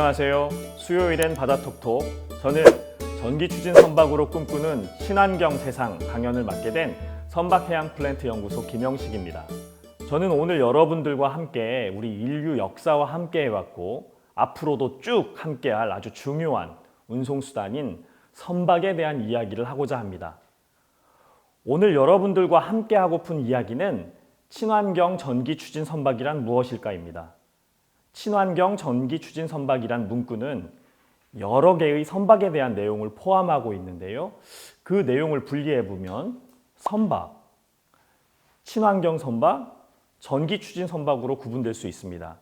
안녕하세요. 수요일엔 바다톡톡. 저는 전기 추진 선박으로 꿈꾸는 친환경 세상 강연을 맡게 된 선박해양 플랜트 연구소 김영식입니다. 저는 오늘 여러분들과 함께 우리 인류 역사와 함께 해왔고 앞으로도 쭉 함께할 아주 중요한 운송 수단인 선박에 대한 이야기를 하고자 합니다. 오늘 여러분들과 함께 하고픈 이야기는 친환경 전기 추진 선박이란 무엇일까입니다. 친환경 전기 추진 선박이란 문구는 여러 개의 선박에 대한 내용을 포함하고 있는데요. 그 내용을 분리해 보면 선박, 친환경 선박, 전기 추진 선박으로 구분될 수 있습니다.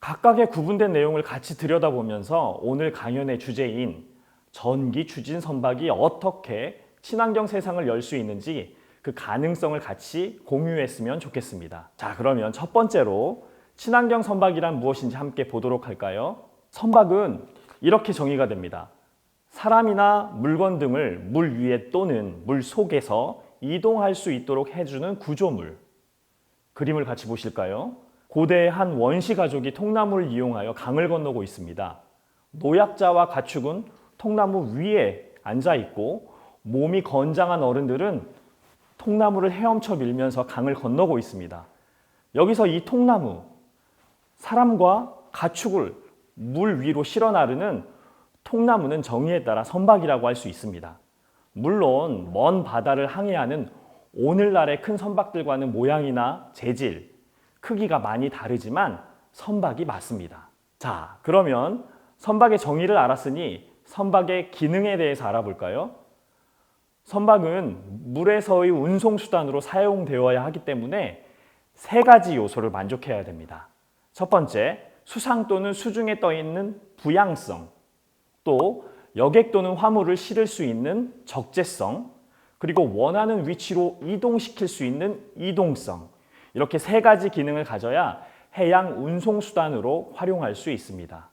각각의 구분된 내용을 같이 들여다보면서 오늘 강연의 주제인 전기 추진 선박이 어떻게 친환경 세상을 열 수 있는지 그 가능성을 같이 공유했으면 좋겠습니다. 자, 그러면 첫 번째로 친환경 선박이란 무엇인지 함께 보도록 할까요? 선박은 이렇게 정의가 됩니다. 사람이나 물건 등을 물 위에 또는 물 속에서 이동할 수 있도록 해주는 구조물. 그림을 같이 보실까요? 고대의 한 원시 가족이 통나무를 이용하여 강을 건너고 있습니다. 노약자와 가축은 통나무 위에 앉아 있고 몸이 건장한 어른들은 통나무를 헤엄쳐 밀면서 강을 건너고 있습니다. 여기서 이 통나무, 사람과 가축을 물 위로 실어 나르는 통나무는 정의에 따라 선박이라고 할 수 있습니다. 물론 먼 바다를 항해하는 오늘날의 큰 선박들과는 모양이나 재질, 크기가 많이 다르지만 선박이 맞습니다. 자, 그러면 선박의 정의를 알았으니 선박의 기능에 대해서 알아볼까요? 선박은 물에서의 운송 수단으로 사용되어야 하기 때문에 세 가지 요소를 만족해야 됩니다. 첫 번째, 수상 또는 수중에 떠 있는 부양성, 또 여객 또는 화물을 실을 수 있는 적재성, 그리고 원하는 위치로 이동시킬 수 있는 이동성. 이렇게 세 가지 기능을 가져야 해양 운송 수단으로 활용할 수 있습니다.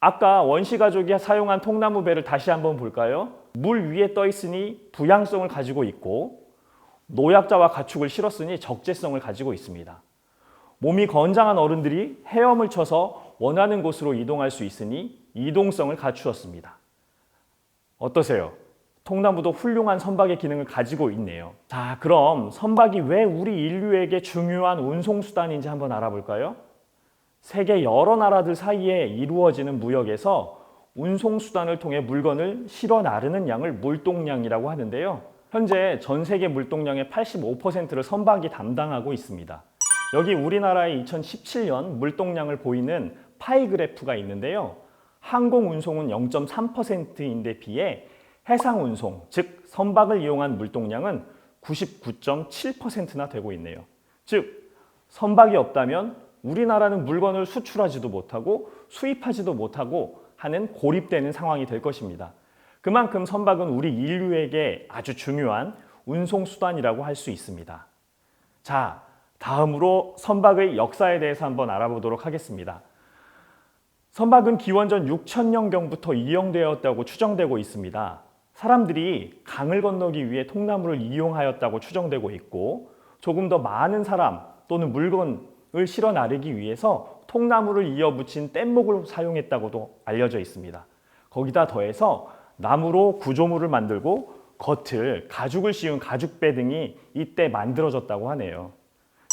아까 원시 가족이 사용한 통나무 배를 다시 한번 볼까요? 물 위에 떠 있으니 부양성을 가지고 있고 노약자와 가축을 실었으니 적재성을 가지고 있습니다. 몸이 건장한 어른들이 헤엄을 쳐서 원하는 곳으로 이동할 수 있으니 이동성을 갖추었습니다. 어떠세요? 통나무도 훌륭한 선박의 기능을 가지고 있네요. 자, 그럼 선박이 왜 우리 인류에게 중요한 운송수단인지 한번 알아볼까요? 세계 여러 나라들 사이에 이루어지는 무역에서 운송수단을 통해 물건을 실어 나르는 양을 물동량이라고 하는데요. 현재 전 세계 물동량의 85%를 선박이 담당하고 있습니다. 여기 우리나라의 2017년 물동량을 보이는 파이 그래프가 있는데요. 항공 운송은 0.3%인데 비해 해상 운송, 즉 선박을 이용한 물동량은 99.7%나 되고 있네요. 즉 선박이 없다면 우리나라는 물건을 수출하지도 못하고 수입하지도 못하고 하는 고립되는 상황이 될 것입니다. 그만큼 선박은 우리 인류에게 아주 중요한 운송 수단이라고 할 수 있습니다. 자, 다음으로 선박의 역사에 대해서 한번 알아보도록 하겠습니다. 선박은 기원전 6천년경부터 이용되었다고 추정되고 있습니다. 사람들이 강을 건너기 위해 통나무를 이용하였다고 추정되고 있고 조금 더 많은 사람 또는 물건을 실어 나르기 위해서 통나무를 이어 붙인 뗏목을 사용했다고도 알려져 있습니다. 거기다 더해서 나무로 구조물을 만들고 겉을 가죽을 씌운 가죽배 등이 이때 만들어졌다고 하네요.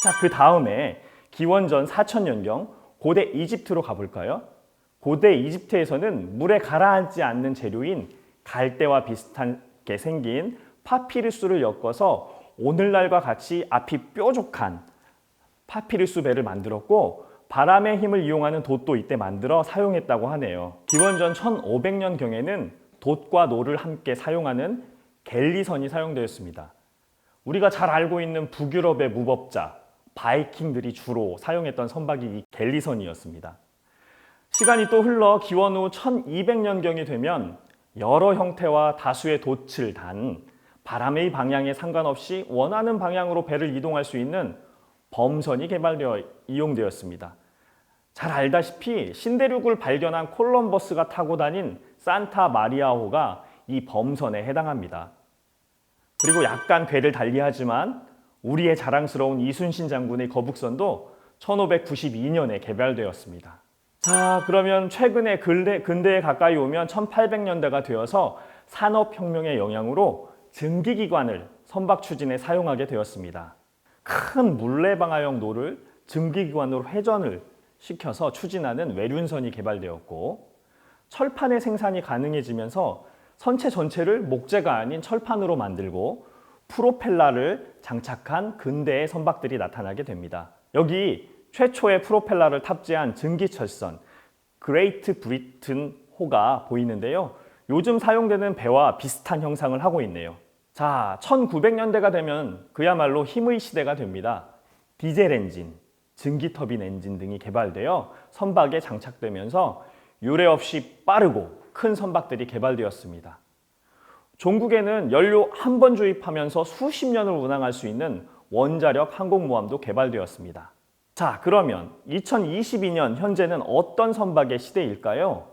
자, 그 다음에 기원전 4천년경 고대 이집트로 가볼까요? 고대 이집트에서는 물에 가라앉지 않는 재료인 갈대와 비슷하게 생긴 파피루스를 엮어서 오늘날과 같이 앞이 뾰족한 파피루스 배를 만들었고 바람의 힘을 이용하는 돛도 이때 만들어 사용했다고 하네요. 기원전 1500년경에는 돛과 노를 함께 사용하는 갤리선이 사용되었습니다. 우리가 잘 알고 있는 북유럽의 무법자 바이킹들이 주로 사용했던 선박이 이 갤리선이었습니다. 시간이 또 흘러 기원 후 1200년경이 되면 여러 형태와 다수의 돛을 단 바람의 방향에 상관없이 원하는 방향으로 배를 이동할 수 있는 범선이 개발되어 이용되었습니다. 잘 알다시피 신대륙을 발견한 콜럼버스가 타고 다닌 산타 마리아호가 이 범선에 해당합니다. 그리고 약간 궤를 달리하지만 우리의 자랑스러운 이순신 장군의 거북선도 1592년에 개발되었습니다. 자, 그러면 최근에 근대, 근대에 가까이 오면 1800년대가 되어서 산업혁명의 영향으로 증기기관을 선박 추진에 사용하게 되었습니다. 큰 물레방아형 노를 증기기관으로 회전을 시켜서 추진하는 외륜선이 개발되었고 철판의 생산이 가능해지면서 선체 전체를 목재가 아닌 철판으로 만들고 프로펠러를 장착한 근대의 선박들이 나타나게 됩니다. 여기 최초의 프로펠러를 탑재한 증기철선 그레이트 브리튼 호가 보이는데요. 요즘 사용되는 배와 비슷한 형상을 하고 있네요. 자, 1900년대가 되면 그야말로 힘의 시대가 됩니다. 디젤 엔진, 증기 터빈 엔진 등이 개발되어 선박에 장착되면서 유례 없이 빠르고 큰 선박들이 개발되었습니다. 종국에는 연료 한 번 주입하면서 수십 년을 운항할 수 있는 원자력 항공모함도 개발되었습니다. 자, 그러면 2022년 현재는 어떤 선박의 시대일까요?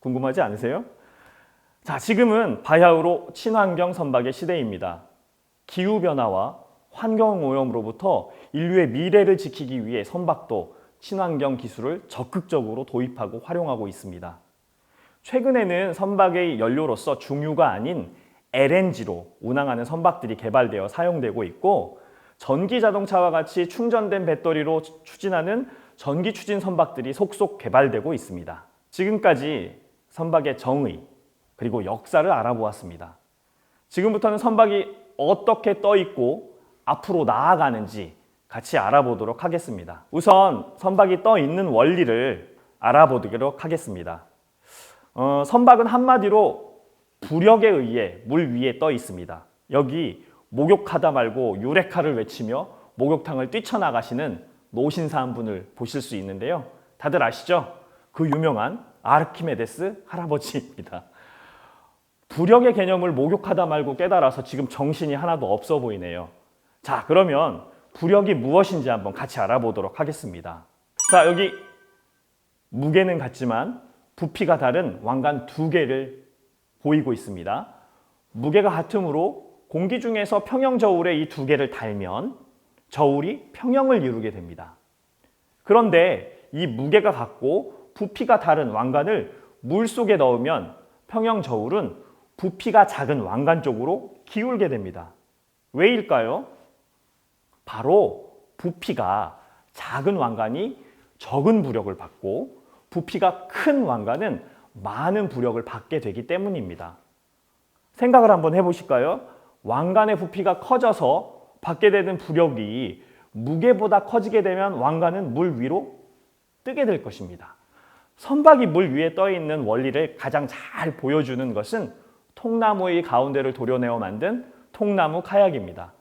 궁금하지 않으세요? 자, 지금은 바야흐로 친환경 선박의 시대입니다. 기후변화와 환경오염으로부터 인류의 미래를 지키기 위해 선박도 친환경 기술을 적극적으로 도입하고 활용하고 있습니다. 최근에는 선박의 연료로서 중유가 아닌 LNG로 운항하는 선박들이 개발되어 사용되고 있고 전기 자동차와 같이 충전된 배터리로 추진하는 전기 추진 선박들이 속속 개발되고 있습니다. 지금까지 선박의 정의 그리고 역사를 알아보았습니다. 지금부터는 선박이 어떻게 떠 있고 앞으로 나아가는지 같이 알아보도록 하겠습니다. 우선 선박이 떠 있는 원리를 알아보도록 하겠습니다. 어, 선박은 한마디로 부력에 의해 물 위에 떠 있습니다. 여기 목욕하다 말고 유레카를 외치며 목욕탕을 뛰쳐나가시는 노신사 한 분을 보실 수 있는데요. 다들 아시죠? 그 유명한 아르키메데스 할아버지입니다. 부력의 개념을 목욕하다 말고 깨달아서 지금 정신이 하나도 없어 보이네요. 자, 그러면 부력이 무엇인지 한번 같이 알아보도록 하겠습니다. 자, 여기 무게는 같지만 부피가 다른 왕관 두 개를 보이고 있습니다. 무게가 같으므로 공기 중에서 평형 저울에 이 두 개를 달면 저울이 평형을 이루게 됩니다. 그런데 이 무게가 같고 부피가 다른 왕관을 물 속에 넣으면 평형 저울은 부피가 작은 왕관 쪽으로 기울게 됩니다. 왜일까요? 바로 부피가 작은 왕관이 적은 부력을 받고 부피가 큰 왕관은 많은 부력을 받게 되기 때문입니다. 생각을 한번 해보실까요? 왕관의 부피가 커져서 받게 되는 부력이 무게보다 커지게 되면 왕관은 물 위로 뜨게 될 것입니다. 선박이 물 위에 떠 있는 원리를 가장 잘 보여주는 것은 통나무의 가운데를 도려내어 만든 통나무 카약입니다.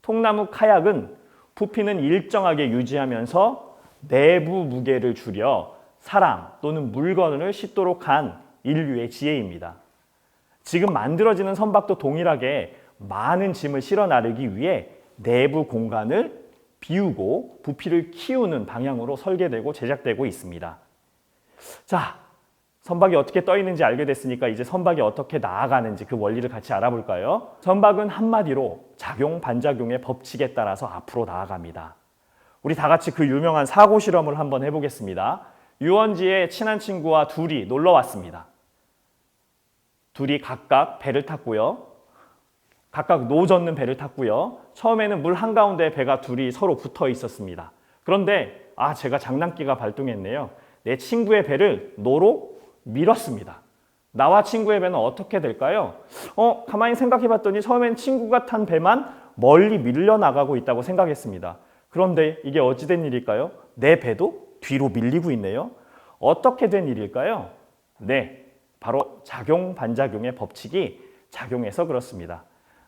통나무 카약은 부피는 일정하게 유지하면서 내부 무게를 줄여 사람 또는 물건을 싣도록 한 인류의 지혜입니다. 지금 만들어지는 선박도 동일하게 많은 짐을 실어 나르기 위해 내부 공간을 비우고 부피를 키우는 방향으로 설계되고 제작되고 있습니다. 자, 선박이 어떻게 떠 있는지 알게 됐으니까 이제 선박이 어떻게 나아가는지 그 원리를 같이 알아볼까요? 선박은 한마디로 작용 반작용의 법칙에 따라서 앞으로 나아갑니다. 우리 다 같이 그 유명한 사고 실험을 한번 해보겠습니다. 유원지에 친한 친구와 둘이 놀러 왔습니다. 둘이 각각 배를 탔고요. 각각 노젓는 배를 탔고요. 처음에는 물 한가운데 배가 둘이 서로 붙어 있었습니다. 그런데 아 제가 장난기가 발동했네요. 내 친구의 배를 노로 밀었습니다. 나와 친구의 배는 어떻게 될까요? 어, 가만히 생각해 봤더니 처음엔 친구가 탄 배만 멀리 밀려 나가고 있다고 생각했습니다. 그런데 이게 어찌된 일일까요? 내 배도 뒤로 밀리고 있네요. 어떻게 된 일일까요? 네, 바로 작용 반작용의 법칙이 작용해서 그렇습니다.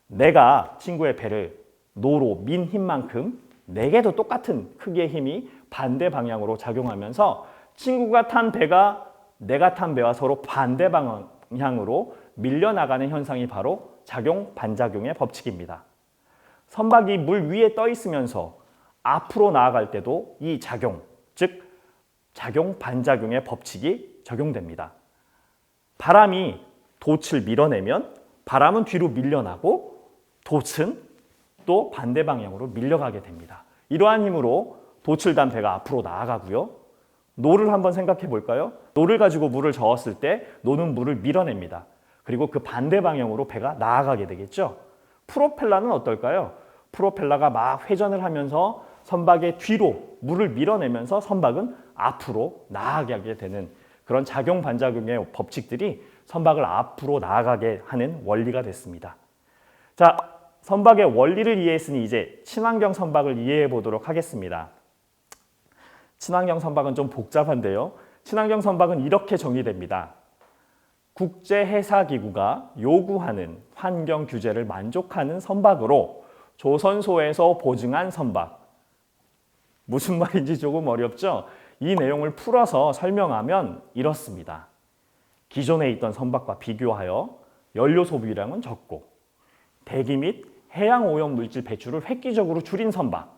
내가 친구의 배를 노로 민 힘만큼 내게도 똑같은 크기의 힘이 반대 방향으로 작용하면서 친구가 탄 배가 내가 탄 배와 서로 반대 방향으로 밀려나가는 현상이 바로 작용 반작용의 법칙입니다. 선박이 물 위에 떠 있으면서 앞으로 나아갈 때도 이 작용, 즉 작용 반작용의 법칙이 적용됩니다. 바람이 돛을 밀어내면 바람은 뒤로 밀려나고 돛은 또 반대 방향으로 밀려가게 됩니다. 이러한 힘으로 돛을 단 배가 앞으로 나아가고요. 노를 한번 생각해 볼까요? 노를 가지고 물을 저었을 때 노는 물을 밀어냅니다. 그리고 그 반대 방향으로 배가 나아가게 되겠죠. 프로펠러는 어떨까요? 프로펠러가 막 회전을 하면서 선박의 뒤로 물을 밀어내면서 선박은 앞으로 나아가게 되는 그런 작용 반작용의 법칙들이 선박을 앞으로 나아가게 하는 원리가 됐습니다. 자, 선박의 원리를 이해했으니 이제 친환경 선박을 이해해 보도록 하겠습니다. 친환경 선박은 좀 복잡한데요. 친환경 선박은 이렇게 정의됩니다. 국제해사기구가 요구하는 환경 규제를 만족하는 선박으로 조선소에서 보증한 선박. 무슨 말인지 조금 어렵죠? 이 내용을 풀어서 설명하면 이렇습니다. 기존에 있던 선박과 비교하여 연료 소비량은 적고 대기 및 해양 오염 물질 배출을 획기적으로 줄인 선박.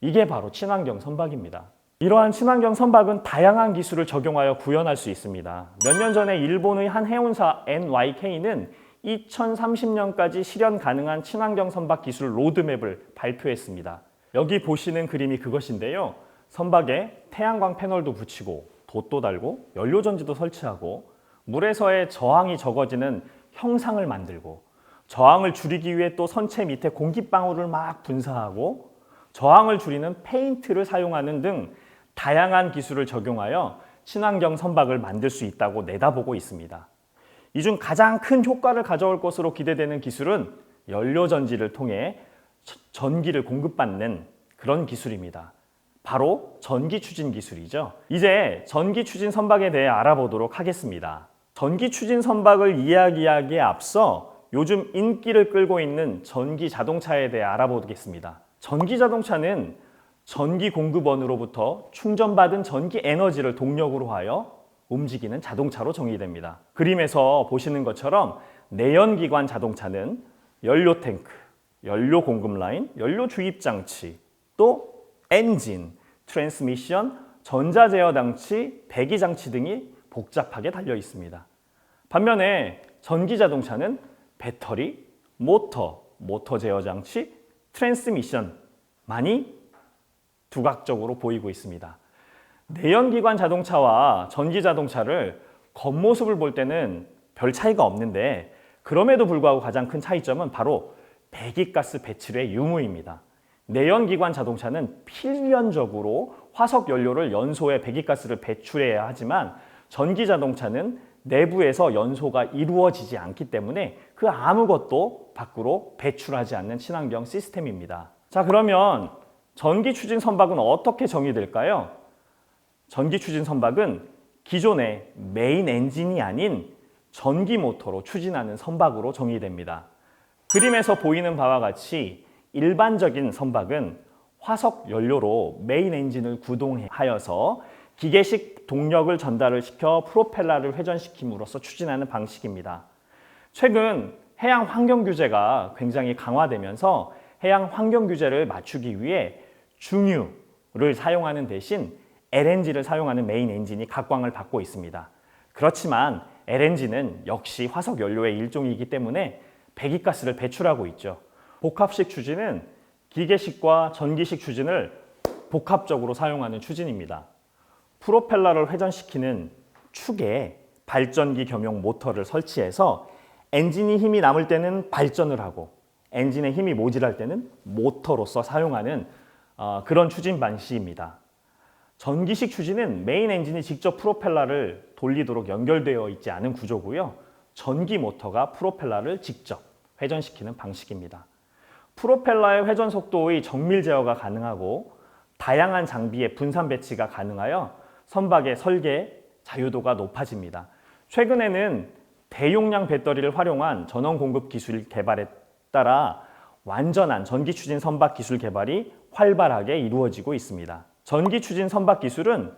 이게 바로 친환경 선박입니다. 이러한 친환경 선박은 다양한 기술을 적용하여 구현할 수 있습니다. 몇 년 전에 일본의 한 해운사 NYK는 2030년까지 실현 가능한 친환경 선박 기술 로드맵을 발표했습니다. 여기 보시는 그림이 그것인데요. 선박에 태양광 패널도 붙이고 돛도 달고 연료 전지도 설치하고 물에서의 저항이 적어지는 형상을 만들고 저항을 줄이기 위해 또 선체 밑에 공기방울을 막 분사하고 저항을 줄이는 페인트를 사용하는 등 다양한 기술을 적용하여 친환경 선박을 만들 수 있다고 내다보고 있습니다. 이 중 가장 큰 효과를 가져올 것으로 기대되는 기술은 연료 전지를 통해 전기를 공급받는 그런 기술입니다. 바로 전기 추진 기술이죠. 이제 전기 추진 선박에 대해 알아보도록 하겠습니다. 전기 추진 선박을 이야기하기에 앞서 요즘 인기를 끌고 있는 전기 자동차에 대해 알아보겠습니다. 전기 자동차는 전기 공급원으로부터 충전받은 전기 에너지를 동력으로 하여 움직이는 자동차로 정의됩니다. 그림에서 보시는 것처럼 내연기관 자동차는 연료 탱크, 연료 공급 라인, 연료 주입 장치, 또 엔진, 트랜스미션, 전자 제어 장치, 배기 장치 등이 복잡하게 달려 있습니다. 반면에 전기 자동차는 배터리, 모터, 모터 제어 장치, 트랜스미션만이 두각적으로 보이고 있습니다. 내연기관 자동차와 전기 자동차를 겉모습을 볼 때는 별 차이가 없는데 그럼에도 불구하고 가장 큰 차이점은 바로 배기가스 배출의 유무입니다. 내연기관 자동차는 필연적으로 화석 연료를 연소해 배기가스를 배출해야 하지만 전기 자동차는 내부에서 연소가 이루어지지 않기 때문에 그 아무것도 밖으로 배출하지 않는 친환경 시스템입니다. 자, 그러면 전기 추진 선박은 어떻게 정의될까요? 전기 추진 선박은 기존의 메인 엔진이 아닌 전기 모터로 추진하는 선박으로 정의됩니다. 그림에서 보이는 바와 같이 일반적인 선박은 화석 연료로 메인 엔진을 구동하여서 기계식 동력을 전달을 시켜 프로펠러를 회전시킴으로써 추진하는 방식입니다. 최근 해양 환경 규제가 굉장히 강화되면서 해양 환경 규제를 맞추기 위해 중유를 사용하는 대신 LNG를 사용하는 메인 엔진이 각광을 받고 있습니다. 그렇지만 LNG는 역시 화석 연료의 일종이기 때문에 배기가스를 배출하고 있죠. 복합식 추진은 기계식과 전기식 추진을 복합적으로 사용하는 추진입니다. 프로펠러를 회전시키는 축에 발전기 겸용 모터를 설치해서 엔진이 힘이 남을 때는 발전을 하고 엔진의 힘이 모질할 때는 모터로서 사용하는 어, 그런 추진 방식입니다. 전기식 추진은 메인 엔진이 직접 프로펠러를 돌리도록 연결되어 있지 않은 구조고요. 전기 모터가 프로펠러를 직접 회전시키는 방식입니다. 프로펠러의 회전 속도의 정밀 제어가 가능하고 다양한 장비의 분산 배치가 가능하여 선박의 설계 자유도가 높아집니다. 최근에는 대용량 배터리를 활용한 전원 공급 기술 개발에 따라 완전한 전기 추진 선박 기술 개발이 활발하게 이루어지고 있습니다. 전기 추진 선박 기술은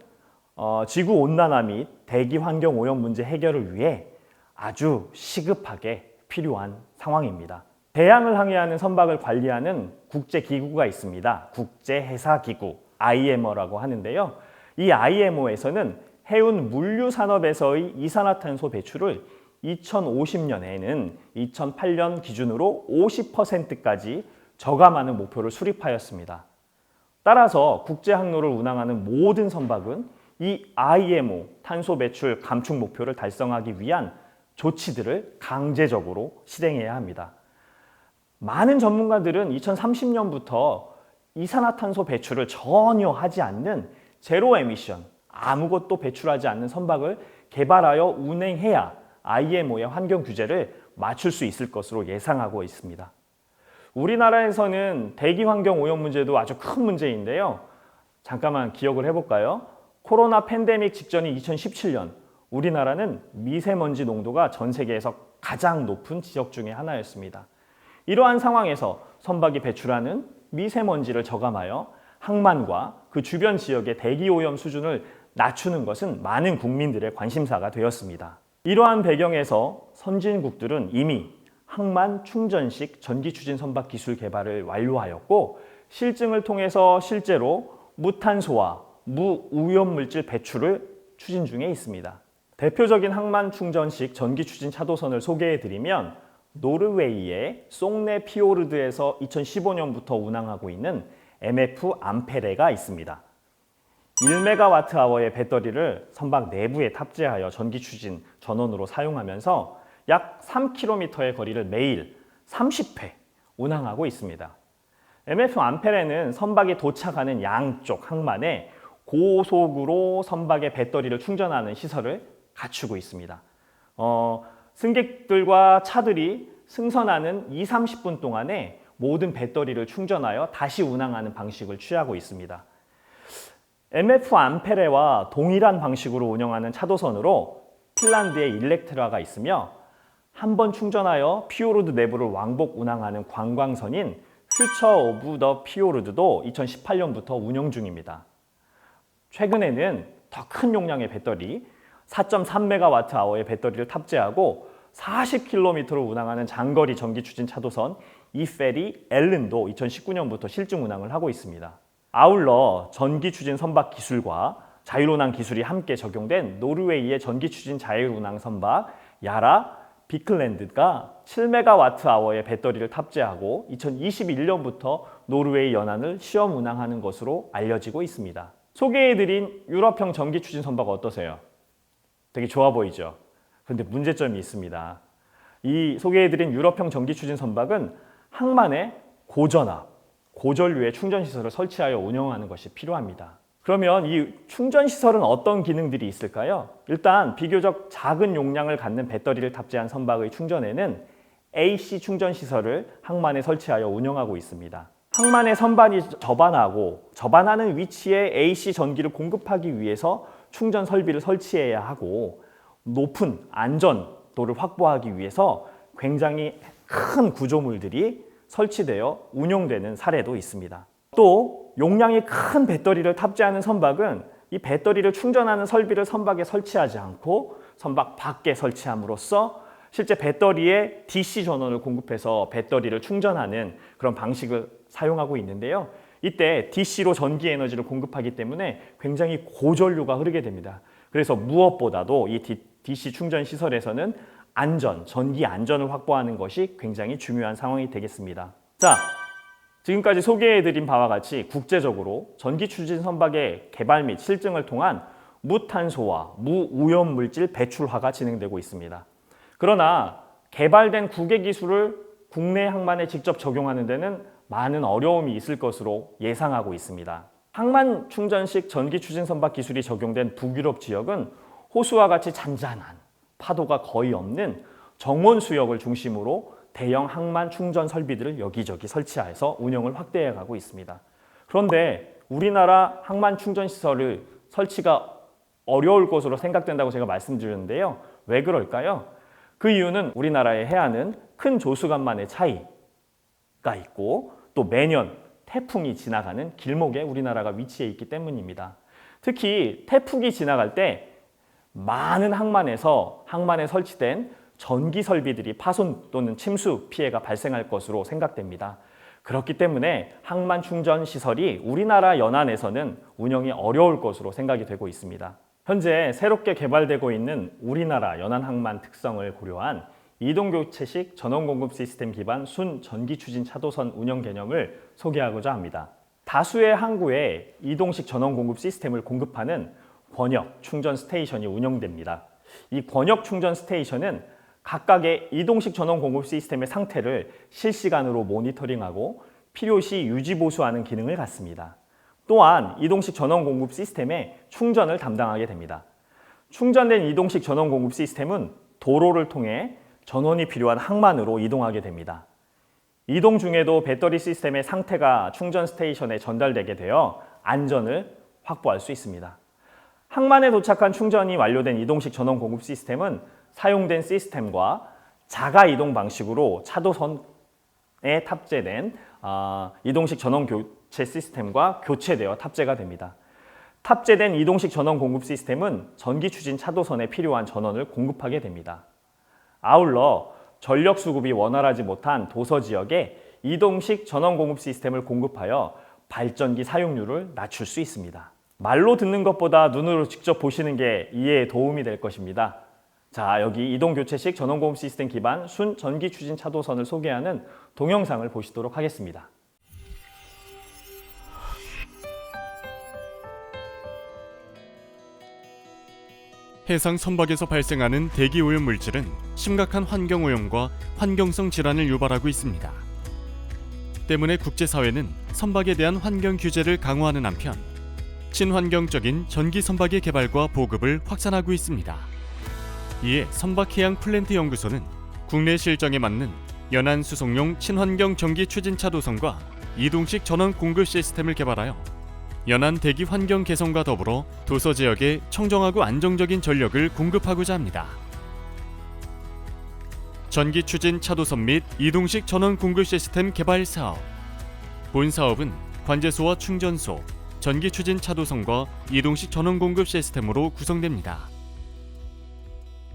어, 지구 온난화 및 대기 환경 오염 문제 해결을 위해 아주 시급하게 필요한 상황입니다. 대양을 항해하는 선박을 관리하는 국제 기구가 있습니다. 국제 해사 기구 IMO라고 하는데요. 이 IMO에서는 해운 물류 산업에서의 이산화탄소 배출을 2050년에는 2008년 기준으로 50%까지 저감하는 목표를 수립하였습니다. 따라서 국제 항로를 운항하는 모든 선박은 이 IMO 탄소 배출 감축 목표를 달성하기 위한 조치들을 강제적으로 실행해야 합니다. 많은 전문가들은 2030년부터 이산화탄소 배출을 전혀 하지 않는 제로 에미션, 아무것도 배출하지 않는 선박을 개발하여 운행해야 IMO의 환경 규제를 맞출 수 있을 것으로 예상하고 있습니다. 우리나라에서는 대기 환경 오염 문제도 아주 큰 문제인데요. 잠깐만 기억을 해볼까요? 코로나 팬데믹 직전인 2017년 우리나라는 미세먼지 농도가 전 세계에서 가장 높은 지역 중의 하나였습니다. 이러한 상황에서 선박이 배출하는 미세먼지를 저감하여 항만과 그 주변 지역의 대기 오염 수준을 낮추는 것은 많은 국민들의 관심사가 되었습니다. 이러한 배경에서 선진국들은 이미 항만 충전식 전기 추진 선박 기술 개발을 완료하였고 실증을 통해서 실제로 무탄소와 무오염 물질 배출을 추진 중에 있습니다. 대표적인 항만 충전식 전기 추진 차도선을 소개해 드리면 노르웨이의 송네 피오르드에서 2015년부터 운항하고 있는 MF 암페레가 있습니다. 1메가와트아워의 배터리를 선박 내부에 탑재하여 전기 추진 전원으로 사용하면서 약 3km의 거리를 매일 30회 운항하고 있습니다. MF 암페레는 선박이 도착하는 양쪽 항만에 고속으로 선박의 배터리를 충전하는 시설을 갖추고 있습니다. 어, 승객들과 차들이 승선하는 2, 30분 동안에 모든 배터리를 충전하여 다시 운항하는 방식을 취하고 있습니다. MF 암페레와 동일한 방식으로 운영하는 차도선으로 핀란드에 일렉트라가 있으며 한 번 충전하여 피오르드 내부를 왕복 운항하는 관광선인 퓨처 오브 더 피오르드도 2018년부터 운영 중입니다. 최근에는 더 큰 용량의 배터리 4.3메가와트아워의 배터리를 탑재하고 40km로 운항하는 장거리 전기 추진 차도선 이 페리 엘른도 2019년부터 실증 운항을 하고 있습니다. 아울러 전기 추진 선박 기술과 자율운항 기술이 함께 적용된 노르웨이의 전기 추진 자율운항 선박 야라 비클랜드가 7메가와트아워의 배터리를 탑재하고 2021년부터 노르웨이 연안을 시험 운항하는 것으로 알려지고 있습니다. 소개해드린 유럽형 전기 추진 선박 어떠세요? 되게 좋아 보이죠? 그런데 문제점이 있습니다. 이 소개해드린 유럽형 전기 추진 선박은 항만에 고전압, 고전류의 충전 시설을 설치하여 운영하는 것이 필요합니다. 그러면 이 충전 시설은 어떤 기능들이 있을까요? 일단 비교적 작은 용량을 갖는 배터리를 탑재한 선박의 충전에는 AC 충전 시설을 항만에 설치하여 운영하고 있습니다. 항만의 선반이 접안하고 접안하는 위치에 AC 전기를 공급하기 위해서 충전 설비를 설치해야 하고 높은 안전도를 확보하기 위해서 굉장히 큰 구조물들이 설치되어 운용되는 사례도 있습니다. 또 용량이 큰 배터리를 탑재하는 선박은 이 배터리를 충전하는 설비를 선박에 설치하지 않고 선박 밖에 설치함으로써 실제 배터리에 DC 전원을 공급해서 배터리를 충전하는 그런 방식을 사용하고 있는데요. 이때 DC로 전기 에너지를 공급하기 때문에 굉장히 고전류가 흐르게 됩니다. 그래서 무엇보다도 이 DC 충전 시설에서는 안전, 전기 안전을 확보하는 것이 굉장히 중요한 상황이 되겠습니다. 자, 지금까지 소개해드린 바와 같이 국제적으로 전기 추진 선박의 개발 및 실증을 통한 무탄소와 무오염 물질 배출화가 진행되고 있습니다. 그러나 개발된 국외 기술을 국내 항만에 직접 적용하는 데는 많은 어려움이 있을 것으로 예상하고 있습니다. 항만 충전식 전기 추진 선박 기술이 적용된 북유럽 지역은 호수와 같이 잔잔한 파도가 거의 없는 정원 수역을 중심으로 대형 항만 충전 설비들을 여기저기 설치해서 운영을 확대해 가고 있습니다. 그런데 우리나라 항만 충전 시설을 설치가 어려울 것으로 생각된다고 제가 말씀드렸는데요. 왜 그럴까요? 그 이유는 우리나라의 해안은 큰 조수간만의 차이가 있고 또 매년 태풍이 지나가는 길목에 우리나라가 위치해 있기 때문입니다. 특히 태풍이 지나갈 때 많은 항만에서 항만에 설치된 전기 설비들이 파손 또는 침수 피해가 발생할 것으로 생각됩니다. 그렇기 때문에 항만 충전 시설이 우리나라 연안에서는 운영이 어려울 것으로 생각이 되고 있습니다. 현재 새롭게 개발되고 있는 우리나라 연안 항만 특성을 고려한 이동교체식 전원공급 시스템 기반 순 전기 추진 차도선 운영 개념을 소개하고자 합니다. 다수의 항구에 이동식 전원공급 시스템을 공급하는 권역 충전 스테이션이 운영됩니다. 이 권역 충전 스테이션은 각각의 이동식 전원 공급 시스템의 상태를 실시간으로 모니터링하고 필요시 유지 보수하는 기능을 갖습니다. 또한 이동식 전원 공급 시스템의 충전을 담당하게 됩니다. 충전된 이동식 전원 공급 시스템은 도로를 통해 전원이 필요한 항만으로 이동하게 됩니다. 이동 중에도 배터리 시스템의 상태가 충전 스테이션에 전달되게 되어 안전을 확보할 수 있습니다. 항만에 도착한 충전이 완료된 이동식 전원 공급 시스템은 사용된 시스템과 자가 이동 방식으로 차도선에 탑재된 아, 이동식 전원 교체 시스템과 교체되어 탑재가 됩니다. 탑재된 이동식 전원 공급 시스템은 전기 추진 차도선에 필요한 전원을 공급하게 됩니다. 아울러 전력 수급이 원활하지 못한 도서 지역에 이동식 전원 공급 시스템을 공급하여 발전기 사용률을 낮출 수 있습니다. 말로 듣는 것보다 눈으로 직접 보시는 게 이해에 도움이 될 것입니다. 자, 여기 이동 교체식 전원 공급 시스템 기반 순 전기 추진 차도선을 소개하는 동영상을 보시도록 하겠습니다. 해상 선박에서 발생하는 대기 오염 물질은 심각한 환경 오염과 환경성 질환을 유발하고 있습니다. 때문에 국제사회는 선박에 대한 환경 규제를 강화하는 한편 친환경적인 전기 선박의 개발과 보급을 확산하고 있습니다. 이에 선박해양 플랜트 연구소는 국내 실정에 맞는 연안 수송용 친환경 전기 추진차 도선과 이동식 전원 공급 시스템을 개발하여 연안 대기 환경 개선과 더불어 도서 지역에 청정하고 안정적인 전력을 공급하고자 합니다. 전기 추진 차도선 및 이동식 전원 공급 시스템 개발 사업. 본 사업은 관제소와 충전소, 전기 추진 차도선과 이동식 전원 공급 시스템으로 구성됩니다.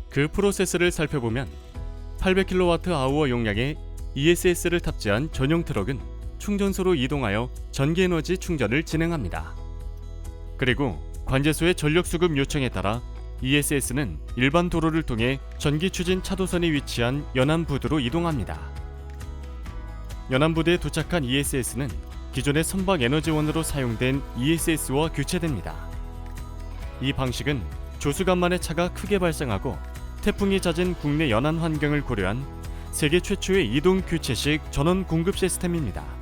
그 프로세스를 살펴보면 800kWh 용량의 ESS를 탑재한 전용 트럭은 충전소로 이동하여 전기에너지 충전을 진행합니다. 그리고 관제소의 전력 수급 요청에 따라 ESS는 일반 도로를 통해 전기 추진 차도선이 위치한 연안부두로 이동합니다. 연안부두에 도착한 ESS는 기존의 선박 에너지원으로 사용된 ESS와 교체됩니다. 이 방식은 조수간만의 차가 크게 발생하고 태풍이 잦은 국내 연안 환경을 고려한 세계 최초의 이동 교체식 전원 공급 시스템입니다.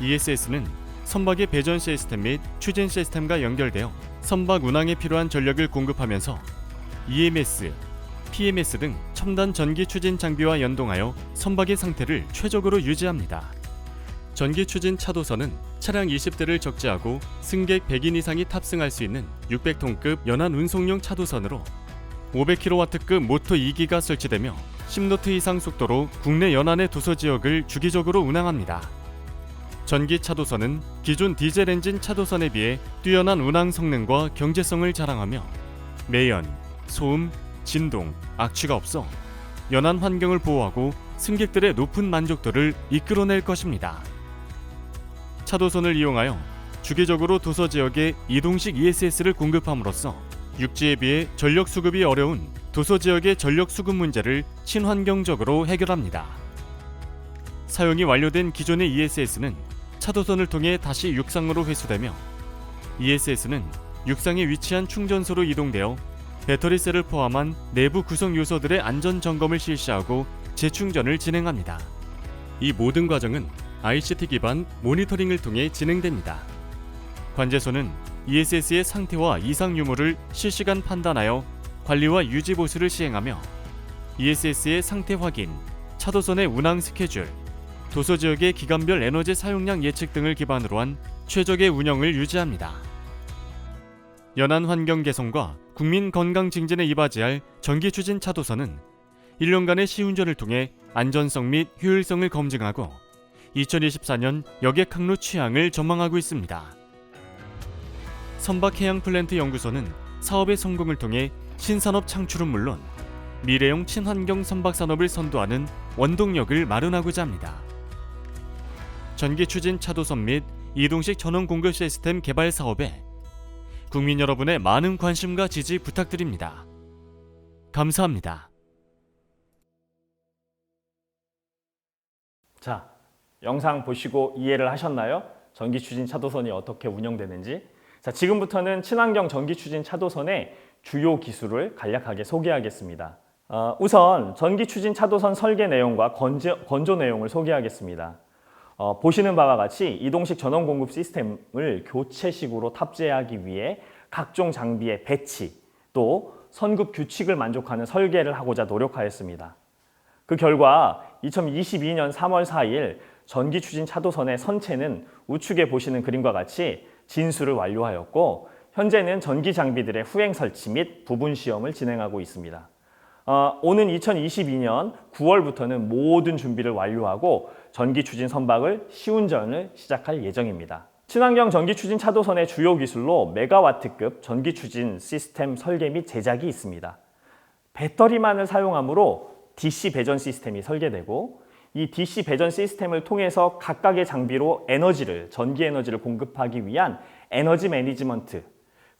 ESS는 선박의 배전 시스템 및 추진 시스템과 연결되어 선박 운항에 필요한 전력을 공급하면서 EMS, PMS 등 첨단 전기 추진 장비와 연동하여 선박의 상태를 최적으로 유지합니다. 전기 추진 차도선은 차량 20대를 적재하고 승객 100인 이상이 탑승할 수 있는 600톤급 연안 운송용 차도선으로 500kW급 모터 2기가 설치되며 10노트 이상 속도로 국내 연안의 도서 지역을 주기적으로 운항합니다. 전기 차도선은 기존 디젤 엔진 차도선에 비해 뛰어난 운항 성능과 경제성을 자랑하며 매연, 소음, 진동, 악취가 없어 연안 환경을 보호하고 승객들의 높은 만족도를 이끌어낼 것입니다. 차도선을 이용하여 주기적으로 도서 지역에 이동식 ESS를 공급함으로써 육지에 비해 전력 수급이 어려운 도서 지역의 전력 수급 문제를 친환경적으로 해결합니다. 사용이 완료된 기존의 ESS는 차도선을 통해 다시 육상으로 회수되며 ESS는 육상에 위치한 충전소로 이동되어 배터리셀을 포함한 내부 구성 요소들의 안전 점검을 실시하고 재충전을 진행합니다. 이 모든 과정은 ICT 기반 모니터링을 통해 진행됩니다. 관제소는 ESS의 상태와 이상 유무를 실시간 판단하여 관리와 유지 보수를 시행하며 ESS의 상태 확인, 차도선의 운항 스케줄, 도서 지역의 기간별 에너지 사용량 예측 등을 기반으로 한 최적의 운영을 유지합니다. 연안 환경 개선과 국민 건강 증진에 이바지할 전기 추진 차도선은 1년간의 시운전을 통해 안전성 및 효율성을 검증하고 2024년 여객 항로 취향을 전망하고 있습니다. 선박 해양 플랜트 연구소는 사업의 성공을 통해 신산업 창출은 물론 미래형 친환경 선박 산업을 선도하는 원동력을 마련하고자 합니다. 전기 추진 차도선 및 이동식 전원 공급 시스템 개발 사업에 국민 여러분의 많은 관심과 지지 부탁드립니다. 감사합니다. 자, 영상 보시고 이해를 하셨나요? 전기 추진 차도선이 어떻게 운영되는지. 자, 지금부터는 친환경 전기 추진 차도선의 주요 기술을 간략하게 소개하겠습니다. 어, 우선 전기 추진 차도선 설계 내용과 건조, 건조 내용을 소개하겠습니다. 어, 보시는 바와 같이 이동식 전원 공급 시스템을 교체식으로 탑재하기 위해 각종 장비의 배치 또 선급 규칙을 만족하는 설계를 하고자 노력하였습니다. 그 결과 2022년 3월 4일 전기 추진 차도선의 선체는 우측에 보시는 그림과 같이 진수를 완료하였고 현재는 전기 장비들의 후행 설치 및 부분 시험을 진행하고 있습니다. 어, 오는 2022년 9월부터는 모든 준비를 완료하고 전기 추진 선박을 시운전을 시작할 예정입니다. 친환경 전기 추진 차도선의 주요 기술로 메가와트급 전기 추진 시스템 설계 및 제작이 있습니다. 배터리만을 사용하므로 DC 배전 시스템이 설계되고 이 DC 배전 시스템을 통해서 각각의 장비로 에너지를 전기 에너지를 공급하기 위한 에너지 매니지먼트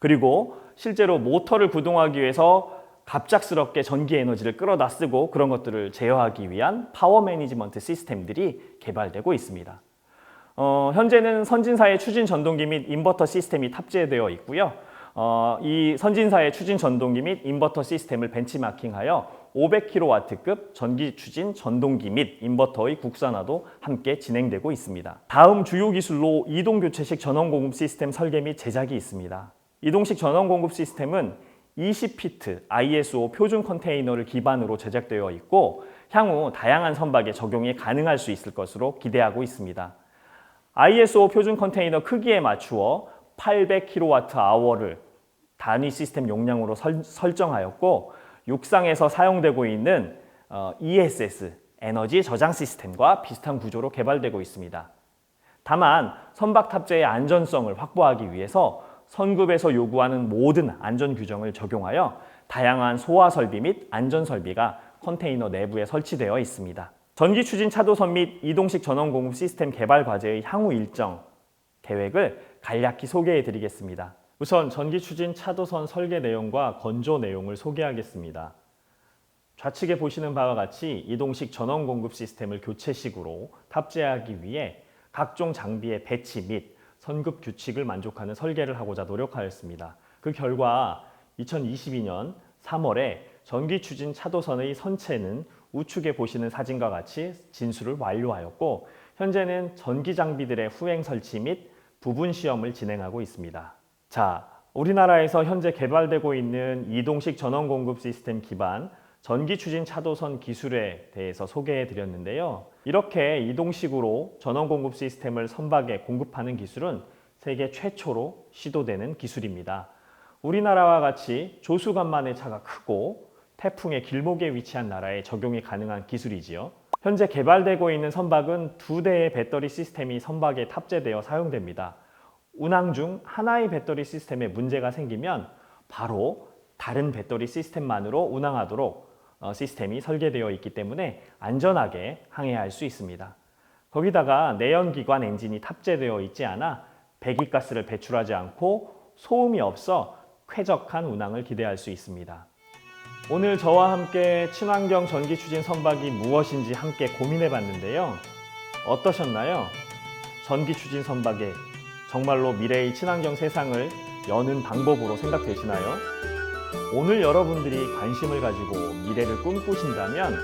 그리고 실제로 모터를 구동하기 위해서 갑작스럽게 전기 에너지를 끌어다 쓰고 그런 것들을 제어하기 위한 파워 매니지먼트 시스템들이 개발되고 있습니다. 어, 현재는 선진사의 추진 전동기 및 인버터 시스템이 탑재되어 있고요. 어, 이 선진사의 추진 전동기 및 인버터 시스템을 벤치마킹하여 500kW급 전기 추진 전동기 및 인버터의 국산화도 함께 진행되고 있습니다. 다음 주요 기술로 이동 교체식 전원 공급 시스템 설계 및 제작이 있습니다. 이동식 전원 공급 시스템은 20피트 ISO 표준 컨테이너를 기반으로 제작되어 있고 향후 다양한 선박에 적용이 가능할 수 있을 것으로 기대하고 있습니다. ISO 표준 컨테이너 크기에 맞추어 800kWh를 단위 시스템 용량으로 설, 설정하였고 육상에서 사용되고 있는 어, ESS 에너지 저장 시스템과 비슷한 구조로 개발되고 있습니다. 다만 선박 탑재의 안전성을 확보하기 위해서 선급에서 요구하는 모든 안전 규정을 적용하여 다양한 소화 설비 및 안전 설비가 컨테이너 내부에 설치되어 있습니다. 전기 추진 차도선 및 이동식 전원 공급 시스템 개발 과제의 향후 일정 계획을 간략히 소개해 드리겠습니다. 우선 전기 추진 차도선 설계 내용과 건조 내용을 소개하겠습니다. 좌측에 보시는 바와 같이 이동식 전원 공급 시스템을 교체식으로 탑재하기 위해 각종 장비의 배치 및 선급 규칙을 만족하는 설계를 하고자 노력하였습니다. 그 결과 2022년 3월에 전기 추진 차도선의 선체는 우측에 보시는 사진과 같이 진수를 완료하였고 현재는 전기 장비들의 후행 설치 및 부분 시험을 진행하고 있습니다. 자, 우리나라에서 현재 개발되고 있는 이동식 전원 공급 시스템 기반 전기 추진 차도선 기술에 대해서 소개해 드렸는데요. 이렇게 이동식으로 전원 공급 시스템을 선박에 공급하는 기술은 세계 최초로 시도되는 기술입니다. 우리나라와 같이 조수간만의 차가 크고 태풍의 길목에 위치한 나라에 적용이 가능한 기술이지요. 현재 개발되고 있는 선박은 두 대의 배터리 시스템이 선박에 탑재되어 사용됩니다. 운항 중 하나의 배터리 시스템에 문제가 생기면 바로 다른 배터리 시스템만으로 운항하도록 어, 시스템이 설계되어 있기 때문에 안전하게 항해할 수 있습니다. 거기다가 내연기관 엔진이 탑재되어 있지 않아 배기가스를 배출하지 않고 소음이 없어 쾌적한 운항을 기대할 수 있습니다. 오늘 저와 함께 친환경 전기 추진 선박이 무엇인지 함께 고민해 봤는데요. 어떠셨나요? 전기 추진 선박에 정말로 미래의 친환경 세상을 여는 방법으로 생각되시나요? 오늘 여러분들이 관심을 가지고 미래를 꿈꾸신다면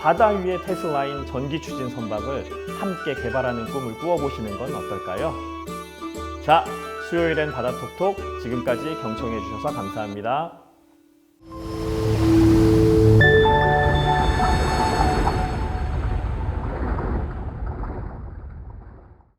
바다 위의 테슬라인 전기 추진 선박을 함께 개발하는 꿈을 꾸어보시는 건 어떨까요? 자, 수요일엔 바다톡톡 지금까지 경청해 주셔서 감사합니다.